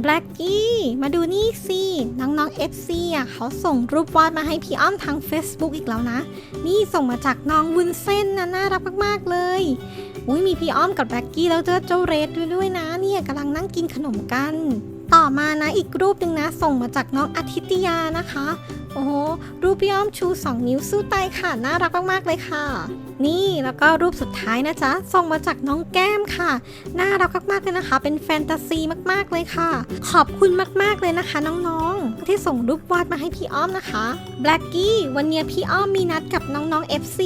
แบล็กกี้มาดูนี่สิ น้องๆ FC อะเขาส่งรูปวาดมาให้พี่อ้อมทาง Facebook อีกแล้วนะ นี่ส่งมาจากน้องวุ้นเส้นนะน่ารักมากๆเลยอุ้ยมีพี่อ้อมกับแบล็กกี้แล้วเจอเจ้าเรดด้วยด้วยนะ เนี่ยกำลังนั่งกินขนมกัน ต่อมานะอีกรูปหนึ่งนะ ส่งมาจากน้องอาทิตยานะคะ โอ้โหรูปพี่อ้อมชู 2 นิ้วสู้ตายค่ะน่ารักมากๆเลยค่ะ นี่แล้วก็รูปสุดท้ายนะจ๊ะส่งมาจากน้องแก้มค่ะ น่ารักมากๆเลยนะคะ เป็นแฟนตาซีมากๆเลยค่ะ ขอบคุณมากๆเลยนะคะน้องๆ ที่ส่งรูปวาดมาให้พี่อ้อมนะคะแบล็กกี้วันนี้พี่อ้อมมีนัดกับน้องๆ FC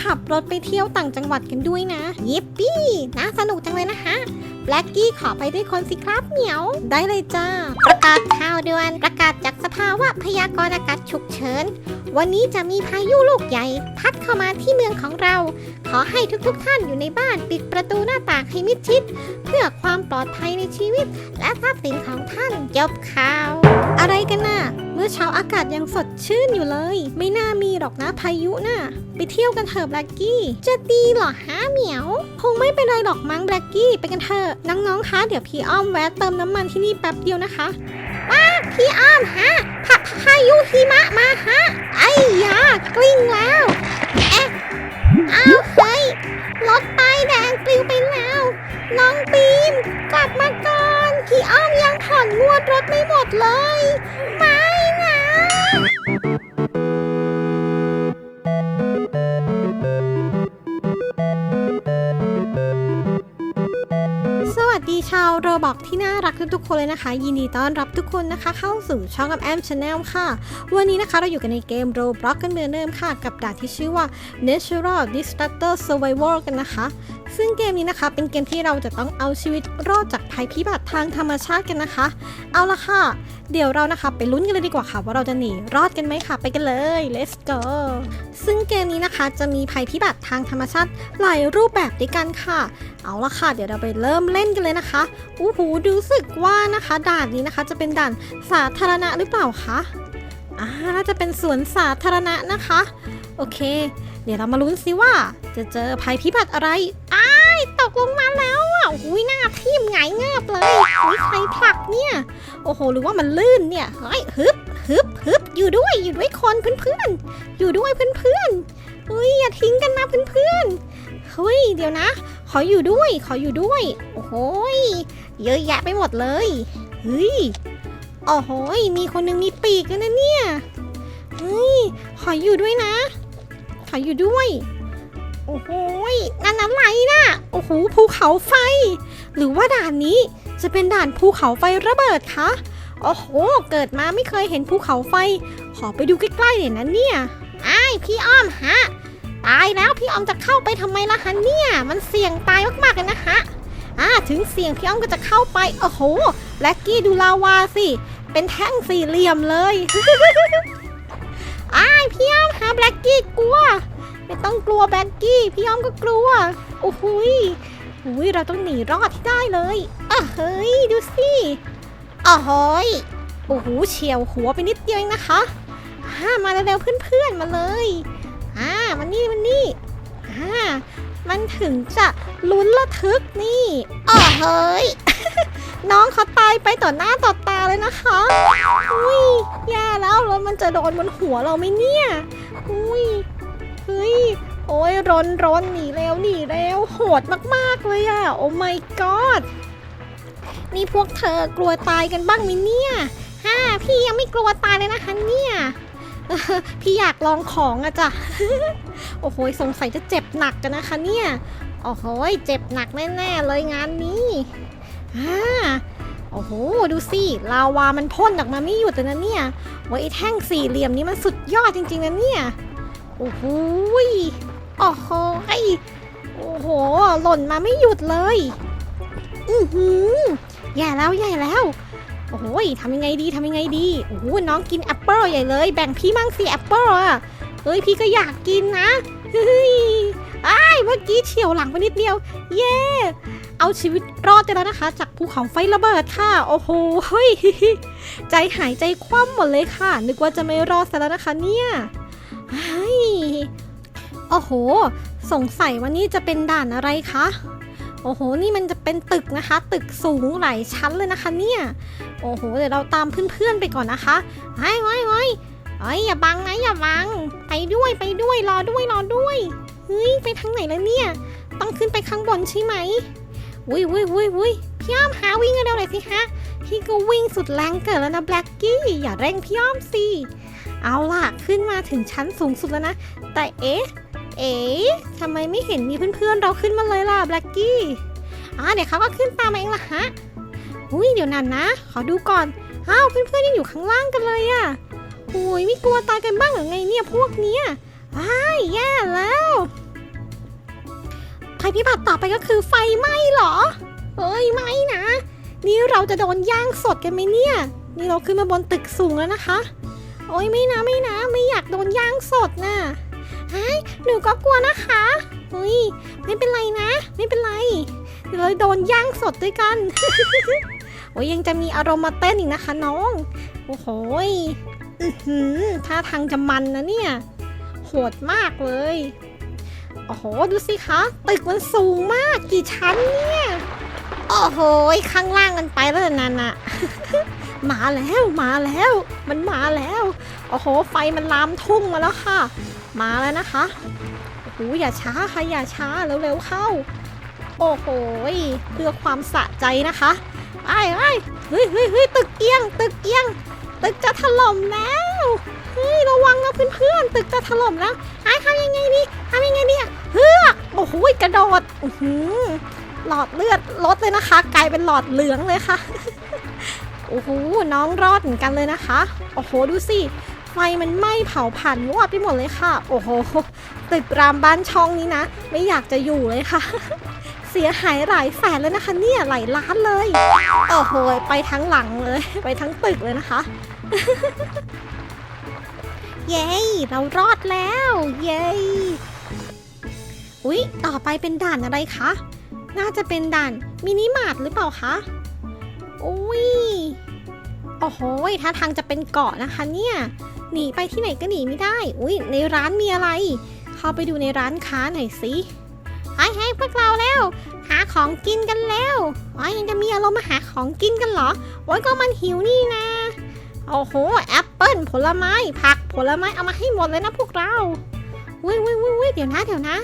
ขับรถไปเที่ยวต่างจังหวัดกันด้วยนะยิปปี้น่าสนุกจังเลยนะคะแบล็กกี้ขอไปด้วยคนสิครับเหมียว ได้เลยจ้า ประกาศข่าวด่วนประกาศจากสภาวะพยากรณ์อากาศฉุกเฉิน วันนี้จะมีพายุลูกใหญ่ พัดเข้ามาที่เมืองของเรา ขอให้ทุกๆทท่านอยู่ในบ้านปิดประตูหน้าต่างให้มิดชิด เพื่อความปลอดภัยในชีวิต และทรัพย์สินของท่านจบข่าว อะไรกันน่ะ เมื่อเช้าอากาศยังสดชื่นอยู่เลย ไม่น่ามีหรอกนะพายุน่ะ ไปเที่ยวกันเถอะแบล็กกี้ จะดีหรอฮะเหมียว คงไม่เป็นไรหรอกมั้งแบล็กกี้ไปกันเถอะน้องๆคะเดี๋ยวพี่อ้อมแวะเติมน้ำมันที่นี่แป๊บเดียวนะคะ ว้าพี่อ้อมฮะพาพายุหิมะมาฮะ ไอ้ยากลิ้งแล้วเอ๊ะอ้าวเฮ้ยรถป้ายแดงปลิวไปแล้ว น้องบีม กลับมาก่อน พี่อ้อมยังผ่อนงวดรถไม่หมดเลย ไม่ ชาวโรบอกที่น่ารักทุกๆคนเลยนะคะ ยินดีต้อนรับทุกคนนะคะ เข้าสู่ช่องกับแอมชาแนลค่ะ วันนี้นะคะเราอยู่กันในเกมโรบล็อกันเหมือนเดิมค่ะ กับด่านที่ชื่อว่า Natural Disaster Survival กันนะคะ ซึ่งเกมนี้นะคะเป็นเกมที่เราจะต้องเอาชีวิตรอดจากภัยพิบัติทางธรรมชาติกันนะคะ เอาละค่ะ เดี๋ยวเรานะคะไปลุ้นกันเลยดีกว่าค่ะ ว่าเราจะหนีรอดกันไหมค่ะ ไปกันเลย let's go ซึ่งเกมนี้นะคะจะมีภัยพิบัติทางธรรมชาติหลายรูปแบบด้วยกันค่ะ เอาละค่ะ เดี๋ยวเราไปเริ่มเล่นกันเลยนะคะอู้หูดูสึกว่านะคะ ด่านนี้นะคะจะเป็นด่านสาธารณะหรือเปล่าคะอ่าน่าจะเป็นสวนสาธารณะนะคะ โอเค เดี๋ยวเรามาลุ้นซิว่าจะเจอภัยพิบัติอะไร ตกลงมาแล้วอะอุ้ยหน้าทิ่มหงายเงือบเลยอุ้ยใครผลักเนี่ย โอ้โห หรือว่ามันลื่นเนี่ยเฮ้ยฮึบฮึบฮึบอยู่ด้วย อยู่ด้วยคนเพื่อนๆ อยู่ด้วยเพื่อนๆเฮ้ยอย่าทิ้งกันนะเพื่อนๆ เฮ้ย เดี๋ยวนะ ขออยู่ด้วย ขออยู่ด้วย โอ้โหยเยอะแยะไปหมดเลย เฮ้ย โอ้โหยมีคนหนึงมีปีกด้วยนะเนี่ย เฮ้ย ขออยู่ด้วยนะ ขออยู่ด้วย โอ้โหนั่นอะไรนะโอ้โห ภูเขาไฟ หรือว่าด่านนี้จะเป็นด่านภูเขาไฟระเบิดคะ โอ้โห เกิดมาไม่เคยเห็นภูเขาไฟ ขอไปดูใกล้ๆหน่อยนะเนี่ยไอ้พี่อ้อมฮะ ตายแล้วพี่อ้อมจะเข้าไปทำไมล่ะคะเนี่ย มันเสี่ยงตายมากๆเลยนะฮะอ่าถึงเสี่ยงพี่อ้อมก็จะเข้าไป โอ้โหแบล็กกี้ดูลาวาสิ เป็นแท่งสี่เหลี่ยมเลยไอ้พี่อ้อมหาแบล็กกี้กลัว ไม่ต้องกลัวแบล็กกี้ พี่อ้อมก็กลัวโอ้โหยอุ้ยเราต้องหนีรอดที่ได้เลยอะเฮ้ยดูสิอ๋อโหยโอ้โหเฉียวหัวไปนิดเดียวเองนะคะอ่ามาเร็วๆเพื่อนๆมาเลยอ่ามันนี่มันนี่อ่ามันถึงจะลุ้นระทึกนี่อ๋อเฮ้ย น้องเขาตายไปต่อหน้าต่อตาเลยนะคะ อุ้ยแย่แล้วแล้วมันจะโดนบนหัวเราไหมเนี่ย อุ้ย เฮ้ย โอ้ยร้อนร้อนหนีแล้วหนีแล้วโหดมากๆเลยอะโอ้ my god นี่พวกเธอกลัวตายกันบ้างไหมเนี่ยฮ่าพี่ยังไม่กลัวตายเลยนะคะเนี่ยพี่อยากลองของอะจ้ะ โอ้โหสงสัยจะเจ็บหนักกันนะคะเนี่ย โอ้โหเจ็บหนักแน่ๆเลยงานนี้อ่าโอ้โห ดูสิ ลาวามันพ่นออกมาไม่หยุดเลยนะเนี่ยว่าไอ้แท่งสี่เหลี่ยมนี้มันสุดยอดจริงๆนะเนี่ย โอ้โหโอ้โหยโอ้โห หล่นมาไม่หยุดเลย อือหือแย่แล้วแย่แล้ว โอ้ยทำยังไงดีทำยังไงดี โอ้โหน้องกินแอปเปิลใหญ่เลย แบ่งพี่มั่งสิแอปเปิลอะเฮ้ยพี่ก็อยากกินนะเฮ้ยอ้ายเมื่อกี้เฉียวหลังไปนิดเดียว เย้เอาชีวิตรอดไปแล้วนะคะ จากภูเขาไฟระเบิดค่ะ โอ้โหเฮ้ยใจหายใจคว่ำหมดเลยค่ะ นึกว่าจะไม่รอดซะแล้วนะคะเนี่ย อ้โห สงสัยว่านี่จะเป็นด่านอะไรคะ โอ้โห นี่มันจะเป็นตึกนะคะ ตึกสูงหลายชั้นเลยนะคะเนี่ย โอ้โห เดี๋ยวเราตามเพื่อนๆไปก่อนนะคะไว้ไว้ไว้เอ้ยอย่าบังนะอย่าบัง ไปด้วยไปด้วยรอด้วยรอด้วย เฮ้ย ไปทางไหนแล้วเนี่ย ต้องขึ้นไปข้างบนใช่ไหมวุ้ยวุ้ยวุ้ยวุ้ยพี่อ้อมหาวิ่งกันเร็วหน่อยสิคะ พี่ก็วิ่งสุดแรงเกิดแล้วนะแบล็กกี้ อย่าเร่งพี่อ้อมสิ เอาล่ะ ขึ้นมาถึงชั้นสูงสุดแล้วนะ แต่เอ๊ะ เอ๊ะทำไมไม่เห็นมีเพื่อนๆเราขึ้นมาเลยล่ะแบล็กกี้อ่าเดี๋ยวเขาก็ขึ้นตามมาเองล่ะฮะอุ้ยเดี๋ยวนั้นนะ ขอดูก่อนอ้าวเพื่อนๆยังอยู่ข้างล่างกันเลยอะโอ้ยไม่กลัวตายกันบ้างหรือไงเนี่ยพวกเนี้ยอ้ายแย่แล้วภัยพิบัติต่อไปก็คือไฟไหม้เหรอเอ้ยไม่นะ นี่เราจะโดนย่างสดกันไหมเนี่ย นี่เราขึ้นมาบนตึกสูงแล้วนะคะ โอ้ยไม่นะไม่นะ ไม่อยากโดนย่างสดน่ะ อ้ยหนูก็กลัวนะคะเฮ้ยไม่เป็นไรนะ ไม่เป็นไรเดี๋ยวเราโดนย่างสดด้วยกัน โอ้ยยังจะมีอารมณ์มาเต้นอีกนะคะน้อง โอ้โหยอื้อหือท่าทางจะมันนะเนี่ย โหดมากเลย โอ้โห ดูสิคะ ตึกมันสูงมากกี่ชั้นเนี่ย โอ้โห ข้างล่างมันไปแล้วนั่นน่ะ มาแล้วมาแล้ว มันมาแล้วโอ้โหไฟมันลามทุ่งมาแล้วค่ะ มาแล้วนะคะโอ้โหอย่าช้าค่ะอย่าช้าเร็วๆเข้า โอ้โหเพื่อความสะใจนะคะไอ้ไอ้เฮ้ยเฮ้ยเฮ้ยตึกเอียง ตึกเอียง ตึกจะถล่มแล้วเฮ้ยระวังนะเพื่อนๆตึกจะถล่มแล้วไอ้ทำยังไงดีทำยังไงดีเฮือกโอ้โหกระโดดอื้อหือหลอดเลือดลดเลยนะคะ กลายเป็นหลอดเหลืองเลยค่ะ อ้โหน้องรอดเหมือนกันเลยนะคะ โอ้โห ดูสิ ไฟมันไหม้เผาผ่านวอดไปหมดเลยค่ะ โอ้โห ตึกรามบ้านช่องนี้นะ ไม่อยากจะอยู่เลยค่ะ เสียหายหลายแสนเลยนะคะ เนี่ยหลายล้านเลย โอ้โห ไปทั้งหลังเลย ไปทั้งตึกเลยนะคะ เย้ เรารอดแล้ว เย้ อุ๊ย ต่อไปเป็นด่านอะไรคะ น่าจะเป็นด่านมินิมาร์ทหรือเปล่าคะ อุ้ย โอ้โหท่าทางจะเป็นเกาะนะคะเนี่ย หนีไปที่ไหนก็หนีไม่ได้ อุ้ยในร้านมีอะไร เข้าไปดูในร้านค้าหน่อยสิไอ้ให้พวกเราแล้ว หาของกินกันแล้วอ๋อยังจะมีอารมณ์มาหาของกินกันเหรอ โอ้ยก็มันหิวนี่นะ โอ้โห แอปเปิ้ลผลไม้ ผักผลไม้เอามาให้หมดเลยนะพวกเราอุ้ยอุ้ยอุ้ยอุ้ยเดี๋ยวนะเดี๋ยวนะ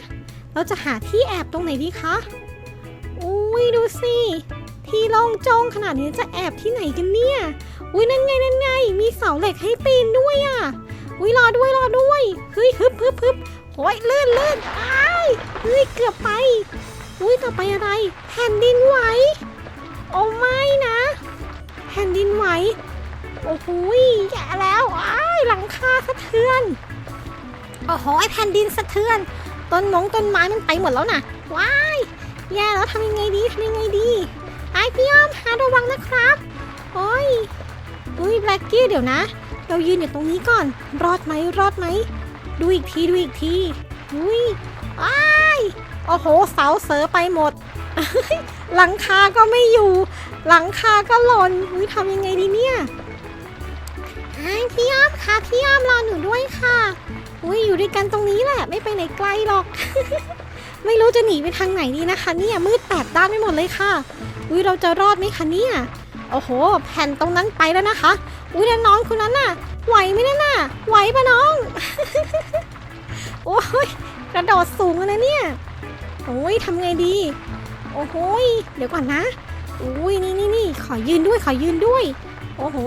เราจะหาที่แอบตรงไหนดีคะ อุ้ยดูสิ ที่โล่งโจงขนาดนี้จะแอบที่ไหนกันเนี่ย อุ้ยนั่นไงนั่นไง มีเสาเหล็กให้ปีนด้วยอะ อุ้ยรอด้วยรอด้วยเฮ้ยฮึบฮึบฮึบโอ้ยลื่นลื่นอ้ายเฮ้ยเกือบไป อุ้ยต่อไปอะไรแผ่นดินไหวโอ้ไม่นะแผ่นดินไหวโอ้โหยแย่แล้วอ้ายหลังคาสะเทือนโอ้โหแผ่นดินสะเทือนต้นมงต้นไม้มันไปหมดแล้วนะว้ายแย่แล้วทำยังไงดีทำยังไงดีไอพี่อ้อมหาระวังนะครับ โอ้ย อุ้ยแบล็กกี้เดี๋ยวนะ เรายืนอยู่ตรงนี้ก่อน รอดไหมรอดไหม ดูอีกทีดูอีกทีอุ้ยอ้ายโอ้โหเสาเสือไปหมด หลังคาก็ไม่อยู่ หลังคาก็หล่นอุ้ยทำยังไงดีเนี่ยพี่อ้อมค่ะพี่อ้อมรอหนูด้วยค่ะ อุ้ยอยู่ด้วยกันตรงนี้แหละ ไม่ไปไหนไกลหรอก ไม่รู้จะหนีไปทางไหนดีนะคะ เนี่ยมืดแปดด้านไปหมดเลยค่ะ อุ้ยเราจะรอดไหมคะเนี่ย โอ้โห แผ่นตรงนั้นไปแล้วนะคะ อุ้ยแล้วน้องคนนั้นน่ะ ไหวไหมนั่นน่ะ ไหวปะน้อง โอ้ยกระโดดสูงเลยเนี่ย โอ้ยทำไงดี โอ้โหยเดี๋ยวก่อนนะอุ้ยนี่นี่นี่ขอยืนด้วยขอยืนด้วย โอ้โห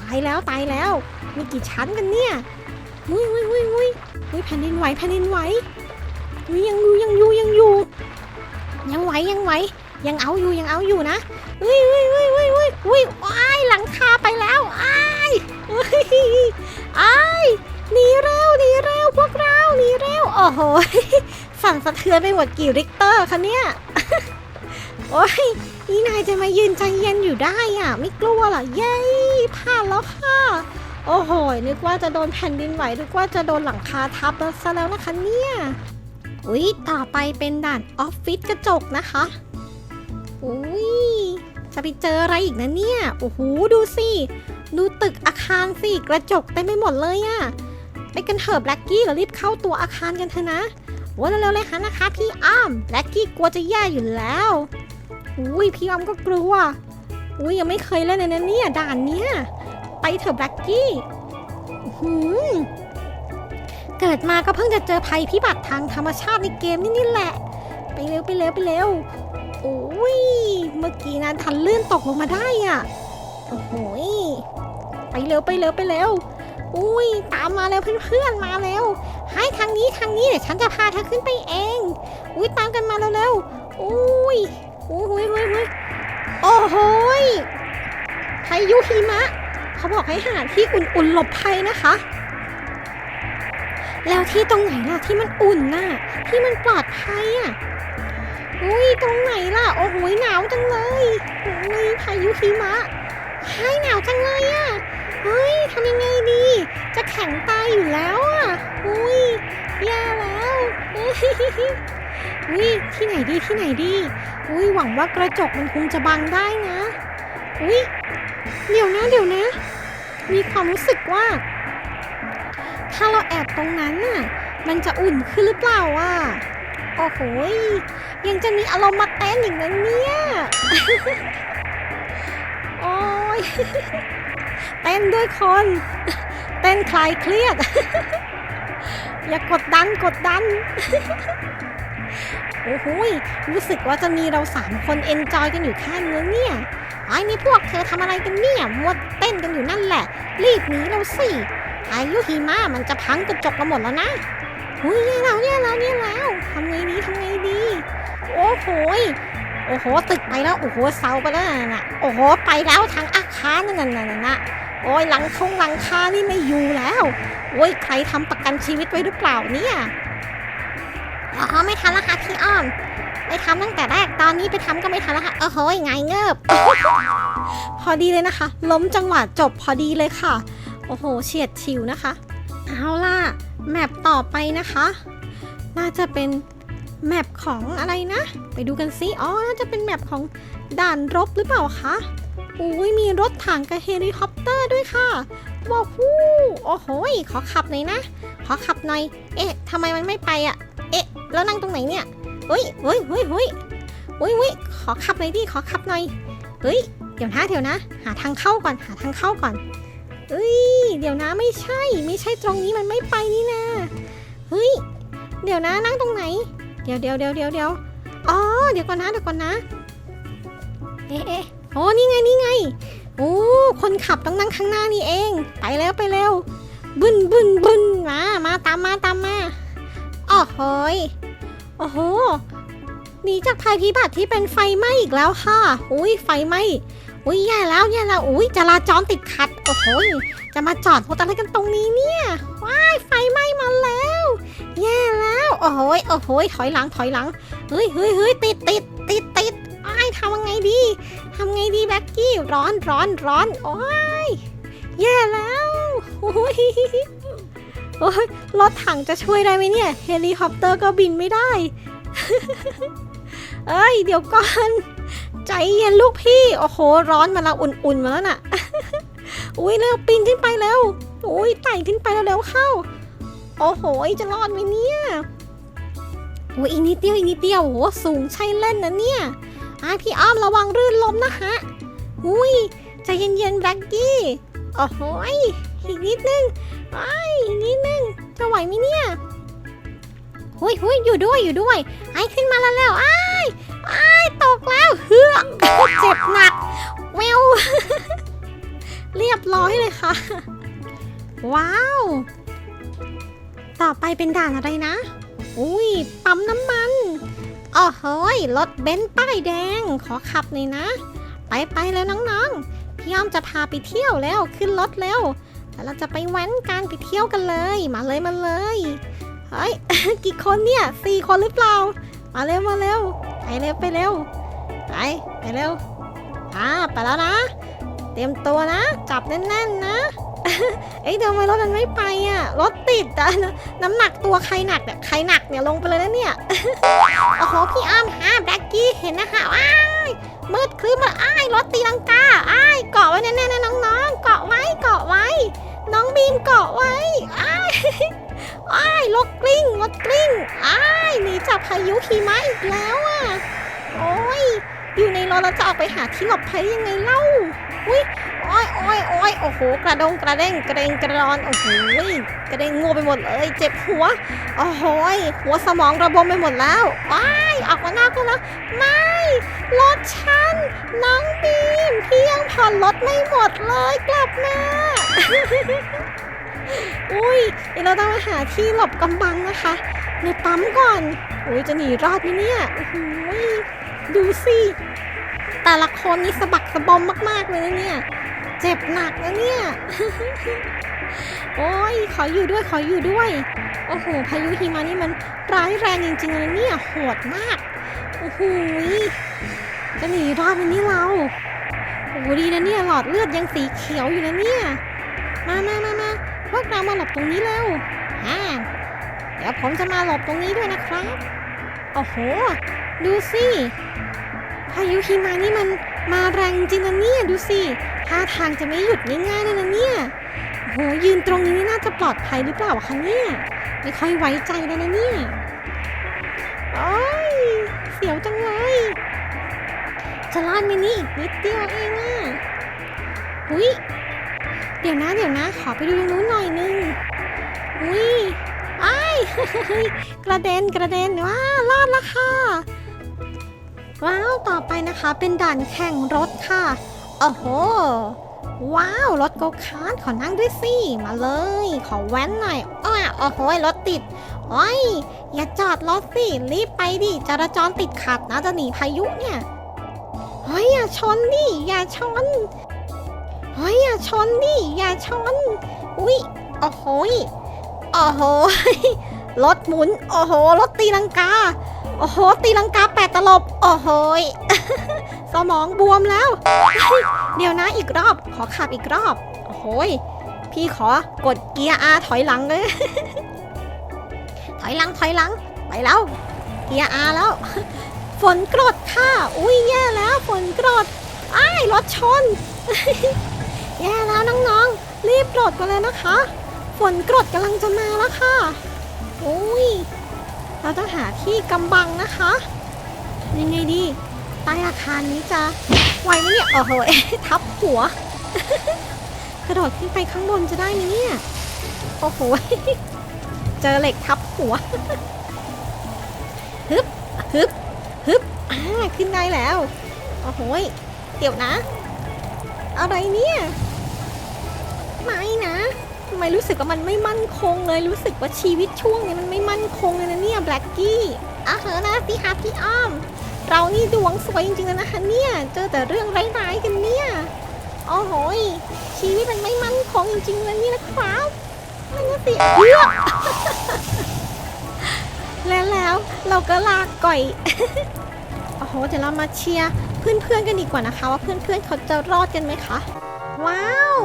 ตายแล้วตายแล้ว มีกี่ชั้นกันเนี่ยอุ้ยอุ้ยอุ้ยอุ้ยอุ้ยแผ่นดินไหวแผ่นดินไหวอุ๊ยยังอยู่ยังอยู่ยังอยู่ ยังไหวยังไหว ยังเอาอยู่ยังเอาอยู่นะเฮ้ยเฮ้ยเฮ้ยเฮ้ยเฮ้ยเฮ้ยอ้ายหลังคาไปแล้วอ้ายเฮ้ยอ้ายหนีเร็วหนีเร็วพวกเราหนีเร็วโอ้โหสั่นสะเทือนไปหมดกี่ริกเตอร์คะเนี่ยโอ้ยนี่นายจะมายืนใจเย็นอยู่ได้อะ ไม่กลัวหรอเย้ผ่านแล้วค่ะ โอ้โหนึกว่าจะโดนแผ่นดินไหวนึกว่าจะโดนหลังคาทับแล้วซะแล้วนะคะเนี่ยอุ๊ยต่อไปเป็นด่านออฟฟิศกระจกนะคะ จะไปเจออะไรอีกนะเนี่ย โอ้โห ดูสิ ดูตึกอาคารสิ กระจกเต็มไปหมดเลยอะไปกันเถอะแบล็กกี้เรารีบเข้าตัวอาคารกันเถอะนะโอ้เร็วๆเลยค่ะนะคะ พี่อ้อมแบล็กกี้กลัวจะแย่อยู่แล้ว อุ้ยพี่อ้อมก็กลัว อุ้ยยังไม่เคยเล่นเลยนะเนี่ยด่านเนี้ย ไปเถอะแบล็กกี้หือเกิดมาก็เพิ่งจะเจอภัยพิบัติทางธรรมชาติในเกมนี่นี่แหละ ไปเร็วไปเร็วไปเร็ว โอ้ย เมื่อกี้นะทันลื่นตกลงมาได้อะ โอ้โหยไปเร็วไปเร็วไปเร็ว อุ้ย ตามมาแล้วเพื่อนๆมาแล้วให้ทางนี้ทางนี้เดี๋ยวฉันจะพาเธอขึ้นไปเอง อุ้ยตามกันมาเร็วๆอุ้ยโอ้ยโอ้ยโอ้ยโอ้โหพายุหิมะ เขาบอกให้หาที่อุ่นๆหลบภัยนะคะ แล้วที่ตรงไหนล่ะที่มันอุ่นน่ะ ที่มันปลอดภัยอะ อุ้ยตรงไหนล่ะ โอ้โหยหนาวจังเลยอุ้ยพายุหิมะให้หนาวจังเลยอะเฮ้ยทำยังไงดี จะแข็งตายอยู่แล้วอะอุ้ยแย่แล้วอุ้ยที่ไหนดีที่ไหนดีอุ้ยหวังว่ากระจกมันคงจะบังได้นะอุ้ยเดี๋ยวนะเดี๋ยวนะ มีความรู้สึกว่า ถ้าเราแอบตรงนั้นน่ะ มันจะอุ่นขึ้นหรือเปล่าอะ โอ้โหยังจะมีอารมณ์มาเต้นอีกนะเนี่ย โอ้ยเต้นด้วยคน เต้นคลายเครียด อย่ากดดันกดดัน โอ้โหยรู้สึกว่าจะมีเราสามคนเอนจอยกันอยู่แค่นี้เนี่ยไอ้นี่พวกเธอทำอะไรกันเนี่ยมัวเต้นกันอยู่นั่นแหละ รีบหนีเราสิอายุหิมะมันจะพังกระจกเราหมดแล้วนะ อุ้ยแย่แล้วแย่แล้วแย่แล้วทำไงดีทำไงดี โอ้โหโอ้โหตึกไปแล้วโอ้โหเสาไปแล้วนั่นน่ะโอ้โหไปแล้วทางอาคารนั่นน่ะนั่นน่ะโอ้ยหลังคงหลังคานี่ไม่อยู่แล้วโอ้ยใครทำประกันชีวิตไว้หรือเปล่าเนี่ยอ๋อไม่ทันแล้วค่ะพี่อ้อมไปทำตั้งแต่แรกตอนนี้ไปทำก็ไม่ทันแล้วค่ะเออโหยไงเงิบพอดีเลยนะคะ ล้มจังหวะจบพอดีเลยค่ะ โอ้โหเฉียดฉิวนะคะ เอาล่ะ แมปต่อไปนะคะ น่าจะเป็นแมปของอะไรนะ ไปดูกันซิอ๋อ น่าจะเป็นแมปของด่านรบหรือเปล่าคะอุ้ยมีรถถังกับเฮลิคอปเตอร์ด้วยค่ะว้าวฮู้โอ้โหขอขับหน่อยนะ ขอขับหน่อย เอ๊ะทำไมมันไม่ไปอะเอ๊ะ แล้วนั่งตรงไหนเนี่ยเฮ้ยเฮ้ยเฮ้ยเฮ้ยเฮ้ยเฮ้ยขอขับหน่อยดิขอขับหน่อย เฮ้ย เดี๋ยวนะเดี๋ยวนะ หาทางเข้าก่อน หาทางเข้าก่อน เฮ้ย เดี๋ยวนะไม่ใช่ ไม่ใช่ตรงนี้มันไม่ไปนี่นะเฮ้ย เดี๋ยวนะนั่งตรงไหน เดี๋ยวเดี๋ยวเดี๋ยวเดี๋ยวเดี๋ยวอ๋อ เดี๋ยวก่อนนะเดี๋ยวก่อนนะ เอ๊ะเอ๊ะโอ้นี่ไงนี่ไง โอ้ คนขับต้องนั่งข้างหน้านี่เอง ไปแล้วไปเร็วบึนบึนบึนมา มาตามมาตามมาอ๋อโหยโอ้โหหนีจากภัยพิบัติที่เป็นไฟไหม้อีกแล้วค่ะ อุ้ยไฟไหม้ อุ้ยแย่แล้วแย่แล้วอุ้ยจราจรติดขัด โอ้โหยจะมาจอดรถอะไรกันตรงนี้เนี่ยว้ายไฟไหม้มาแล้วแย่แล้วโอ้โหยโอ้โหยถอยหลังถอยหลังเฮ้ยเฮ้ยเฮ้ยติดติดติดติดอ้ายทำยังไงดีทำไงดีแบ็กกี้ร้อนร้อนร้อนโอ้ยแย่แล้วโอ้ยโอ้ยรถถังจะช่วยได้ไหมเนี่ยเฮลิคอปเตอร์ก็บินไม่ได้ เอ้ย เดี๋ยวก่อน ใจเย็นลูกพี่ โอ้โห ร้อนมาแล้วอุ่นๆมาแล้วน่ะ อุ้ยเร็วปีนขึ้นไปเร็วอุ้ยไต่ขึ้นไปเร็วๆเข้า โอ้โห จะรอดไหมเนี่ยอุ้ยอีกนิดเดียวอีกนิดเดียวโอ้โหสูงใช่เล่นนะเนี่ยอะพี่อ้อมระวังรื่นล้มนะฮะอุ้ยใจเย็นๆแบล็กกี้ โอ้โหอีกนิดนึงไอ้ยอีกนิดนึงจะไหวไหมเนี่ย หุยหุยอยู่ด้วยอยู่ด้วย ไอ้ขึ้นมาแล้วแล้วไอ้ อ้ายตกแล้วเฮือกเจ็บหนักแววเรียบร้อยเลยค่ะ ว้าว ต่อไปเป็นด่านอะไรนะ อุ้ยปั๊มน้ำมันอ๋อเฮ้ยรถเบนซ์ป้ายแดงขอขับหน่อยนะ ไปไปแล้วน้องๆ พี่อ้อมจะพาไปเที่ยวแล้วขึ้นรถแล้วแล้วเราจะไปแว้นกันไปเที่ยวกันเลย มาเลยมาเลยเฮ้ยกี่คนเนี่ยสี่คนหรือเปล่า มาเร็วมาเร็ว ไปเร็วไปเร็วไปไปเร็วอ่าไปแล้วนะ เตรียมตัวนะจับแน่นๆนะเอ้ยเดี๋ยวทำไมรถมันไม่ไปอะรถติดอะน้ำหนักตัวใครหนักเนี่ยใครหนักเนี่ยลงไปเลยนะเนี่ยโอ้โหพี่อ้อมฮะแบ็กกี้เห็นนะคะว้ายมืดครึ้มมาอ้ายรถตีลังกาอ้ายเกาะไว้แน่ๆนะน้องๆเกาะไว้เกาะไว้ น้องบีมเกาะไว้อ้าย อ้ายรถกลิ้งรถกลิ้งอ้ายหนีจากพายุหิมะอีกแล้วอะโอ้ยอยู่ในรถเราจะออกไปหาที่หลบภัยยังไงเล่าอุ้ยโอ้ยโอ้ยโอ้ยโอ้โห กระดงกระเด้งกระเด้งกระดอนโอ้โหกระเด้งงัวไปหมดเลยเจ็บหัวโอ้โหยหัวสมองระบมไปหมดแล้วว้ายออกมานอกก็แล้วไม่รถฉันน้องบีมพี่ยังผ่อนรถไม่หมดเลยกลับมา อุ้ยเดี๋ยวเราต้องมาหาที่หลบกำบังนะคะในปั๊มก่อนอุ้ยจะหนีรอดไหมเนี่ยโอ้โหยดูสิแต่ละคนนี่สะบักสะบอมมาก ๆ เลยนะเนี่ย เจ็บหนักนะเนี่ย โอ้ยขออยู่ด้วยขออยู่ด้วย โอ้โห พายุหิมะนี่มันร้ายแรงจริงๆเลยเนี่ย โหดมาก โอ้โหยจะหนีรอดไหมนี่เรา โอ้ดีนะเนี่ยหลอดเลือดยังสีเขียวอยู่นะเนี่ย มามามามา พวกเรามาหลบตรงนี้แล้วอ่าเดี๋ยวผมจะมาหลบตรงนี้ด้วยนะครับ โอ้โห ดูสิพายุหิมะนี่มันมาแรงจริงนะเนี่ยดูสิท่าทางจะไม่หยุดง่ายๆเลยนะเนี่ยโอ้โหยืนตรงนี้น่าจะปลอดภัยหรือเปล่าคะเนี่ยไม่ค่อยไว้ใจเลยนะเนี่ยโอ้ยเสียวจังเลยจะรอดไหมนี่อีกนิดเดียวเองอะอุ้ย เดี๋ยวนะเดี๋ยวนะ ขอไปดูตรงนู้นหน่อยนึงอุ้ยไอ้ายกระเด็นกระเด็นว้ารอดแล้วค่ะ ว้าว ต่อไปนะคะเป็นด่านแข่งรถค่ะ โอ้โห ว้าว รถโกคาร์ทขอนั่งด้วยสิ มาเลย ขอแว้นหน่อยอ้อโอ้โหรถติดโอ้ย อย่าจอดรถสิ รีบไปดิ จราจรติดขัดนะจะหนีพายุเนี่ยเฮ้ยอย่าชนดิ อย่าชน เฮ้ยอย่าชนดิอย่าชนอุ๊ยโอ้โหยโอ้โหยรถหมุนโอ้โหรถตีลังกาโอ้โหตีลังกาแปดตลบโอ้โหยสมองบวมแล้ว เดี๋ยวนะอีกรอบขอขับอีกรอบโอ้โหยพี่ขอกดเกียร์อาถอยหลังเลยถอยหลังถอยหลังไปแล้วเกียร์อาแล้ว ฝนกรดค่ะ อุ้ยแย่แล้ว ฝนกรดอ้ายรถชน แย่แล้วน้องๆ รีบโดดกันเลยนะคะ ฝนกรดกำลังจะมาแล้วค่ะอุ้ย เราต้องหาที่กำบังนะคะ ยังไงดีใต้อาคารนี้จะไหวไหมเนี่ยโอ้โหทับหัว กระโดดขึ้นไปข้างบนจะได้ไหมเนี่ย โอ้โห เจอเหล็กทับหัว ฮึบ ฮึบ ฮึบ อ่า ขึ้นได้แล้ว โอ้โห เดี๋ยวนะ อะไรเนี่ย ไม่นะทำไมรู้สึกว่ามันไม่มั่นคงเลยรู้สึกว่าชีวิตช่วงนี้มันไม่มั่นคงเลยนะเนี่ยแบล็กกี้อะเหอะนะสิคะพี่อ้อม เรานี่ดวงสวยจริงๆเลยนะคะเนี่ยเจอแต่เรื่องร้ายๆกันเนี่ยโอ้โหยชีวิตมันไม่มั่นคงจริงๆเลยนี่นะครับนั่นะสิเพื่อแล้วแล้วเราก็ลากก่อยโอ้โหเดี๋ยวเรามาเชียร์เพื่อนๆกันดีกว่านะคะ ว่าเพื่อนๆเขาจะรอดกันไหมคะ ว้าว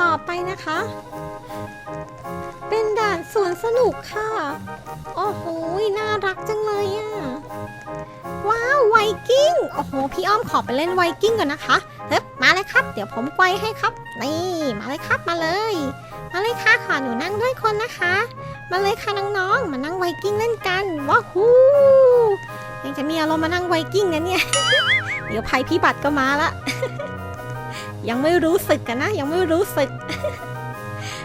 ต่อไปนะคะ เป็นด่านสวนสนุกค่ะ โอ้โห น่ารักจังเลยอะว้าวไวกิ้ง โอ้โห พี่อ้อมขอไปเล่นไวกิ้งก่อนนะคะเฮ้ยมาเลยครับ เดี๋ยวผมไกวให้ครับ นี่ มาเลยครับ มาเลย มาเลยค่ะขอหนูนั่งด้วยคนนะคะ มาเลยค่ะน้องๆ มานั่งไวกิ้งเล่นกันว้าวฮูยังจะมีอารมณ์มานั่งไวกิ้งนะเนี่ย เดี๋ยวภัยพิบัติก็มาละ ยังไม่รู้สึกกันนะ ยังไม่รู้สึก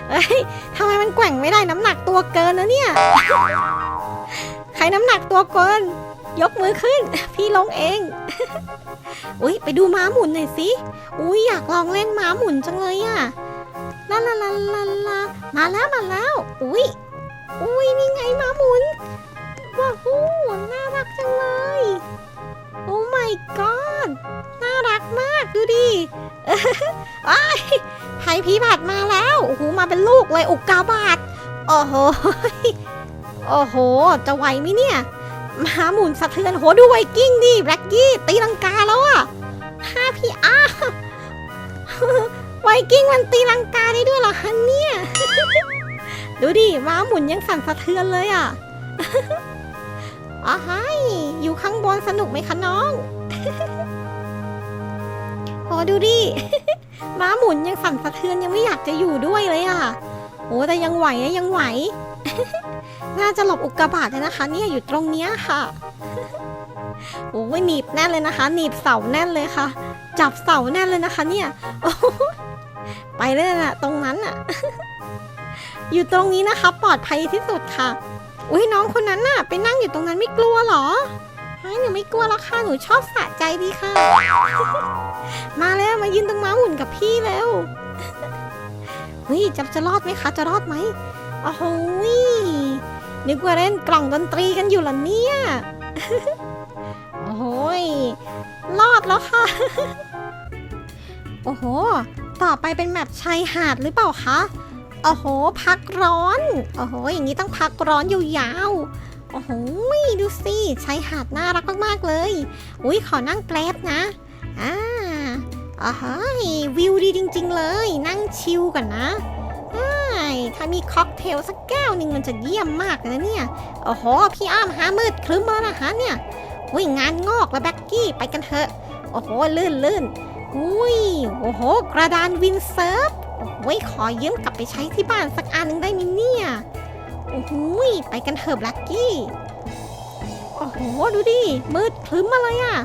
เอ้ยทำไมมันแกว่งไม่ได้น้ำหนักตัวเกินนะเนี่ย ใครน้ำหนักตัวเกิน ยกมือขึ้น พี่ลงเอง อุ้ยไปดูม้าหมุนหน่อยสิ อุ้ยอยากลองเล่นม้าหมุนจังเลยอะลาลาลาลาลามาแล้วมาแล้ว อุ้ยอุ้ยนี่ไงม้าหมุนว้าวหูน่ารักจังเลย my god น่ารักมากดูดิว้ายภัยพิบัติมาแล้ว โอ้โห มาเป็นลูกเลยอุกกาบาตโอ้โห โอ้โห จะไหวไหมเนี่ยหมาหมุนสะเทือนโหดูไวกิ้งดิแบล็กกี้ตีลังกาแล้วอะห้าพี่อ้าไวกิ้งมันตีลังกาได้ด้วยเหรอคะเนี่ย ดูดิม้าหมุนยังสั่นสะเทือนเลยอะ อ๋อไฮอยู่ข้างบนสนุกไหมคะน้องโอ้ดูดิ ม้าหมุนยังสั่นสะเทือนยังไม่อยากจะอยู่ด้วยเลยอะโอ้แต่ยังไหวนะยังไหว น่าจะหลบอุกกาบาตเลยนะคะ เนี่ยอยู่ตรงเนี้ยค่ะ โอ้ยหนีบแน่นเลยนะคะ หนีบเสาแน่นเลยค่ะ จับเสาแน่นเลยนะคะ เนี่ยโอ้โหไปเลยนะตรงนั้นอะอยู่ตรงนี้นะคะ ปลอดภัยที่สุดค่ะ อุ้ยน้องคนนั้นน่ะไปนั่งอยู่ตรงนั้นไม่กลัวเหรอไอ้หนูไม่กลัวแล้วค่ะหนูชอบสะใจดีค่ะ มาแล้วมายืนตรงม้าหมุนกับพี่แล้วเฮ้ยจะจะรอดไหมคะ จะรอดไหมโอ้โหนึกว่าเล่นกล่องดนตรีกันอยู่ล่ะเนี่ย โอ้โหยรอดแล้วค่ะ โอ้โห ต่อไปเป็นแมปชายหาดหรือเปล่าคะ โอ้โห พักร้อน โอ้โห อย่างนี้ต้องพักร้อนยาวๆ โอ้โห ดูสิชายหาดน่ารักมากๆเลย อุ้ยขอนั่งแกร็บนะ อ่าอ๋อเฮ้ยวิวดีจริง ๆ เลย นั่งชิลกันนะถ้ามีค็อกเทลสักแก้วหนึ่งมันจะเยี่ยมมากนะเนี่ย โอ้โห พี่อ้อมหามืดครึ้มแล้วนะคะเนี่ยอุ้ยงานงอกแล้วแบ็กกี้ไปกันเถอะ โอ้โห ลื่นลื่นอุ้ย โอ้โห กระดานวินเซิร์ฟ โอ้ขอยืมกลับไปใช้ที่บ้านสักอันหนึ่งได้ไหมเนี่ยโอ้โหไปกันเถอะแบ็กกี้ โอ้โห ดูดิ มืดครึ้มมาเลยอะ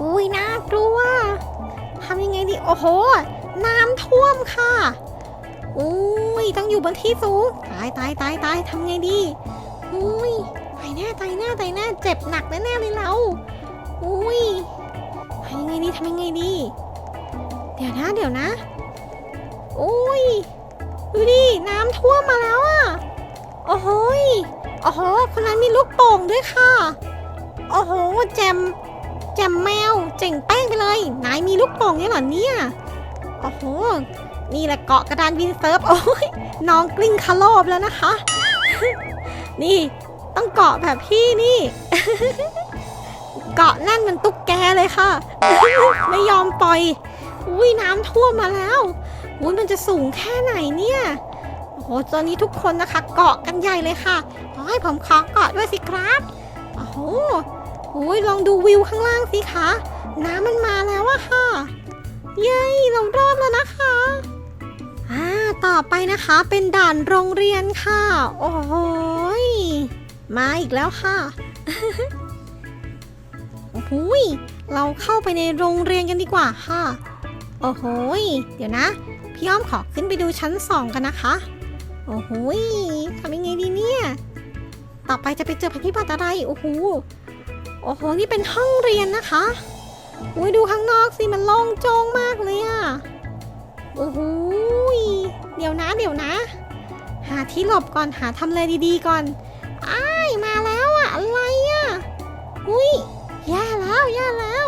อุ้ยน่ากลัวทำยังไงดี โอ้โห น้ำท่วมค่ะอุ้ยต้องอยู่บนที่สูง ตายตายตายตายทำไงดีอุ้ยตายแน่ตายแน่ตายแน่เจ็บหนักแน่ๆเลยเราอุ้ยทำยังไงดีทำยังไงดี เดี๋ยวนะเดี๋ยวนะ โอ้ย ดูดิ น้ำท่วมมาแล้วอะโอ้โหโอ้โห คนนั้นมีลูกโป่งด้วยค่ะ โอ้โห แจม แจมแมว เจ๋งแป้งไปเลย นายมีลูกโป่งเนี่ยเหรอเนี่ย โอ้โห นี่แหละเกาะกระดานวินเซิร์ฟ โอ้ย น้องกลิ้งคาโลบแล้วนะคะ นี่ ต้องเกาะแบบพี่นี่ เกาะแน่นเหมันตุ๊กแกเลยค่ะ ไม่ยอมปล่อย อุ้ยน้ำท่วมมาแล้ว อุ้ยมันจะสูงแค่ไหนเนี่ยโอ้โหตอนนี้ทุกคนนะคะเกาะกันใหญ่เลยค่ะขอให้ผมขอเกาะด้วยสิครับโอ้โหโอ้ยลองดูวิวข้างล่างสิคะน้ำมันมาแล้วอะค่ะ เย้เรารอดแล้วนะคะอ่าต่อไปนะคะเป็นด่านโรงเรียนค่ะ โอ้โหยมาอีกแล้วค่ะโอ้โหยเราเข้าไปในโรงเรียนกันดีกว่าค่ะ โอ้โหยเดี๋ยวนะ พี่อ้อมขอขึ้นไปดูชั้นสองกันนะคะ โอ้โหทำยังไงดีเนี่ย ต่อไปจะไปเจอภัยพิบัติอะไร โอ้โห โอ้โห นี่เป็นห้องเรียนนะคะ อุ้ยดูข้างนอกสิ มันโล่งโจ้งมากเลยอะโอ้โห เดี๋ยวนะ เดี๋ยวนะ หาที่หลบก่อน หาทำเลดีๆก่อนอ้ายมาแล้วอะอะไรอะอุ้ยแย่แล้วแย่แล้ว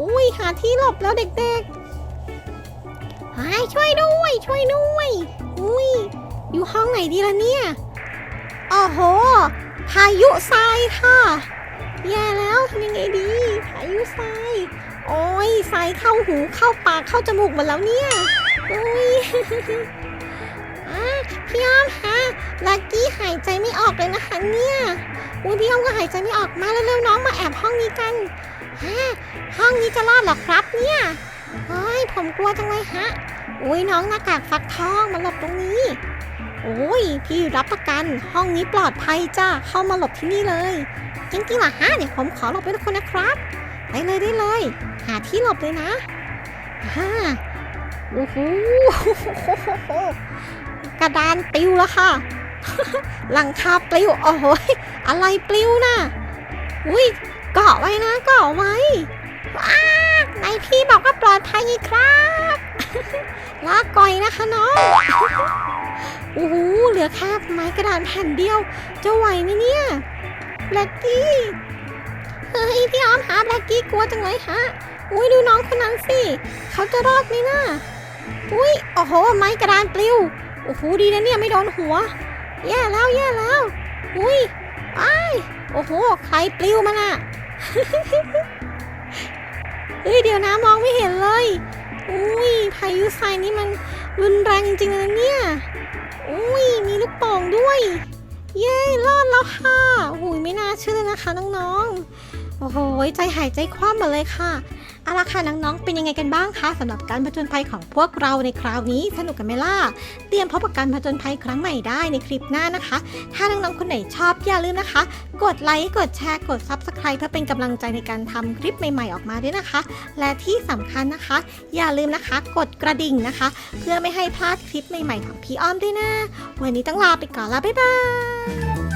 อุ้ยหาที่หลบแล้วเด็กๆ ไอ้ช่วยด้วย ช่วยด้วย อุ้ย อยู่ห้องไหนดีล่ะเนี่ยโอ้โห พายุทรายค่ะ แย่แล้วทำยังไงดี พายุทราย โอ้ยทรายเข้าหูเข้าปากเข้าจมูกหมดแล้วเนี่ย อุ้ยพี่อ้อมคะลักกี้หายใจไม่ออกเลยนะคะเนี่ยอุ้ยพี่อ้อมก็หายใจไม่ออกมาเร็วๆน้องมาแอบห้องนี้กันฮะห้องนี้จะรอดหรอครับเนี่ยเฮ้ยผมกลัวจังเลยฮะ อุ้ยน้องหน้ากากฟักทองมาหลบตรงนี้โอ้ยพี่รับประกันห้องนี้ปลอดภัยจ้าเข้ามาหลบที่นี่เลยจริงๆเหรอฮะเดี๋ยวผมขอหลบไปทุกคนนะครับได้เลยได้เลย หาที่หลบเลยนะฮ่าโอ้โหกระดานปลิวแล้วค่ะ หลังคาปลิวโอ้โหอะไรปลิวน่ะอุ้ยเกาะไว้นะเกาะไว้ว้านายพี่บอกว่าปลอดภัยครับ ลาก่อยนะคะน้องโอ้โหเหลือแค่ไม้กระดานแผ่นเดียว จะไหวไหมเนี่ยแบล็กกี้เฮ้ยพี่ออมหาแบล็กกี้กลัวจังเลยฮะอุ้ยดูน้องคนนั้นสิเขาจะรอดไหมนะอุ้ยโอ้โห ไม้กระดานปลิวโอ้โหดีนะเนี่ยไม่โดนหัวแย่แล้วแย่แล้วอุ้ยไอ้ายโอ้โห ใครปลิวมันอะเฮ้ยเดี๋ยวนะมองไม่เห็นเลย อุ้ยพายุทรายนี่มันรุนแรงจริงๆเลยนะเนี่ย อุ้ยมีลูกโป่งด้วย เย้รอดแล้วค่ะโอ้ยไม่น่าเชื่อเลยนะคะน้องๆ โอ้โหใจหายใจคว่ำหมาเลยค่ะ เอาละค่ะน้องๆ เป็นยังไงกันบ้างคะสำหรับการผจญภัยของพวกเราในคราวนี้สนุกกันไหมล่ะ เตรียมพบกับการผจญภัยครั้งใหม่ได้ในคลิปหน้านะคะ ถ้าน้องๆ คนไหนชอบอย่าลืมนะคะ กดไลค์ กดแชร์ กด Subscribe เพื่อเป็นกำลังใจในการทำคลิปใหม่ๆ ออกมาด้วยนะคะ และที่สำคัญนะคะ อย่าลืมนะคะ กดกระดิ่งนะคะ เพื่อไม่ให้พลาดคลิปใหม่ๆ ของพี่อ้อมด้วยนะ วันนี้ต้องลาไปก่อนล้วบ๊ายบาย